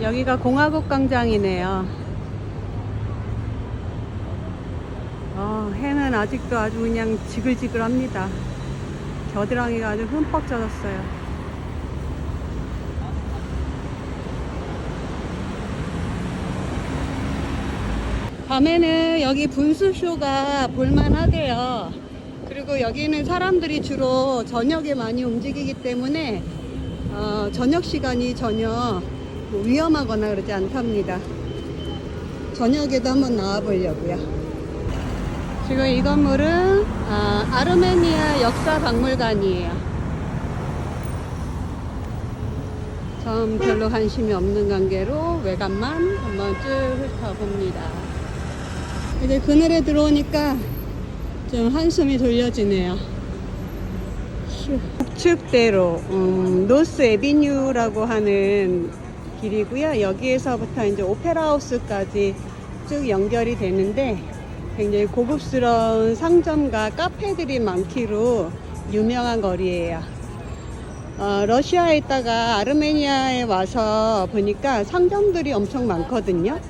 여기가 공화국 광장이네요. 어, 해는 아직도 아주 그냥 지글지글합니다. 겨드랑이가 아주 흠뻑 젖었어요. 밤에는 여기 분수쇼가 볼만하대요. 그리고 여기는 사람들이 주로 저녁에 많이 움직이기 때문에 어, 저녁 시간이 전혀 뭐 위험하거나 그러지 않답니다. 저녁에도 한번 나와 보려고요. 지금 이 건물은 아, 아르메니아 역사 박물관이에요. 전 별로 관심이 없는 관계로 외관만 한번 쭉 훑어봅니다. 이제 그늘에 들어오니까 좀 한숨이 돌려지네요. 휴. 북측대로 음, 노스 에비뉴라고 하는 길이고요. 여기에서부터 이제 오페라 하우스까지 쭉 연결이 되는데 굉장히 고급스러운 상점과 카페들이 많기로 유명한 거리예요. 어, 러시아에 있다가 아르메니아에 와서 보니까 상점들이 엄청 많거든요.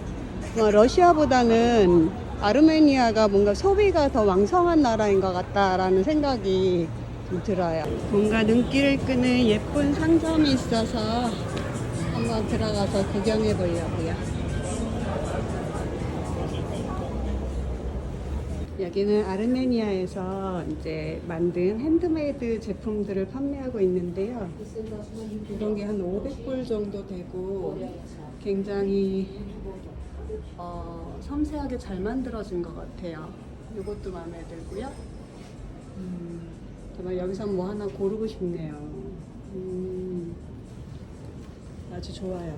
어, 러시아보다는 아르메니아가 뭔가 소비가 더 왕성한 나라인 것 같다라는 생각이 좀 들어요. 뭔가 눈길을 끄는 예쁜 상점이 있어서 한번 들어가서 구경해 보려고요. 여기는 아르메니아에서 이제 만든 핸드메이드 제품들을 판매하고 있는데요. 이런 게 한 500불 정도 되고 굉장히 어, 섬세하게 잘 만들어진 것 같아요. 이것도 마음에 들고요. 음, 정말 여기서 뭐 하나 고르고 싶네요. 음, 아주 좋아요.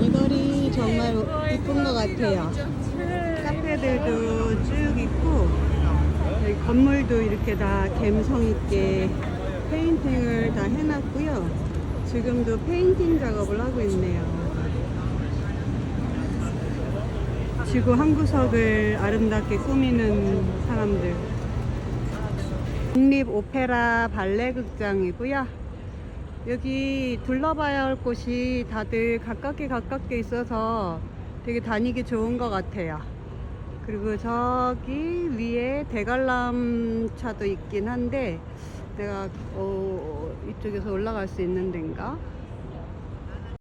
이 거리 정말 이쁜 것 같아요. 카페들도 쭉 있고 여기 건물도 이렇게 다 감성 있게 페인팅을 다 해놨고요. 지금도 페인팅 작업을 하고 있네요. 지구 한 구석을 아름답게 꾸미는 사람들. 국립 오페라 발레 극장이고요. 여기 둘러봐야 할 곳이 다들 가깝게 가깝게 있어서 되게 다니기 좋은 것 같아요. 그리고 저기 위에 대관람 차도 있긴 한데 내가 어, 이쪽에서 올라갈 수 있는 데인가?